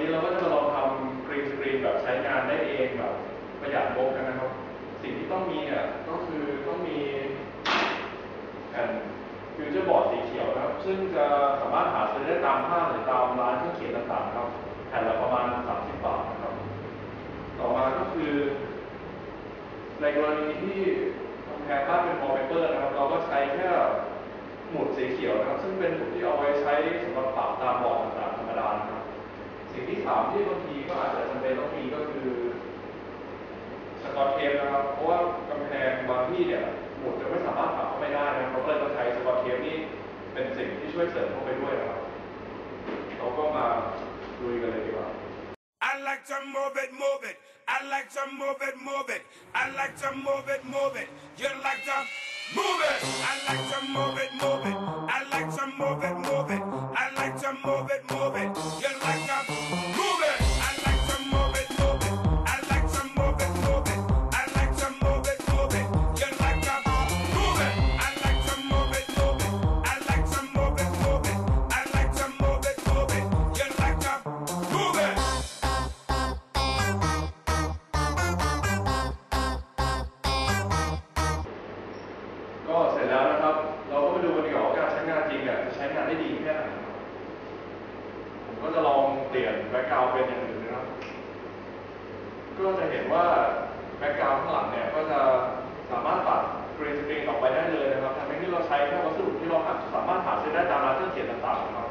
นี้เราก็จะมาลองทำกรีนสกรีนแบบใช้งานได้เองแบบประหยัดงบกันนะครับ สิ่งที่ต้องมีเนี่ยก็คือต้องมีแผ่นฟิวเจอร์บอร์ดสีเขียวนะครับ ซึ่งจะสามารถหาซื้อได้ตามห้างหรือตามร้านเครื่องเขียนต่างๆครับแผ่นละประมาณ 30 บาทนะครับ ต่อมาก็คือ ในกรณีที่ทำแพร์ภาพเป็นวอลเปเปอร์นะครับ เราก็ใช้แค่หมุดสีเขียวนะครับ ซึ่งเป็นหมุด สามที่บางทีก็อาจจะจำเป็นต้องมีก็คือสกอตเทปนะครับ เพราะว่ากำแพงบางที่เนี่ยหมุดจะไม่สามารถปรับเข้าไปได้นะครับเราก็เลยต้องใช้สกอตเทปนี่เป็นสิ่งที่ช่วยเสริมเข้าไปด้วยนะครับ เราก็มาลุยกันเลยดีกว่า I like to move it, move it. I like to move it, move it. I like to move it, move it. You like to move it. I like to move it, move it. ก็เสร็จแล้วนะครับ เราก็มาดูกันดีกว่าว่าการใช้งานจริงเนี่ยจะใช้งานได้ดีแค่ไหนผมก็จะลองเปลี่ยนแบ็กกราวเป็นอย่างอื่นนะครับ ก็จะเห็นว่าแบ็กกราวข้างหลังเนี่ยก็จะสามารถตัดกรีนสกรีนออกไปได้เลยนะครับทำให้ที่เราใช้แค่วัสดุที่เราสามารถหาซื้อได้ตามรานเครื่องเขียนต่างๆนะครับ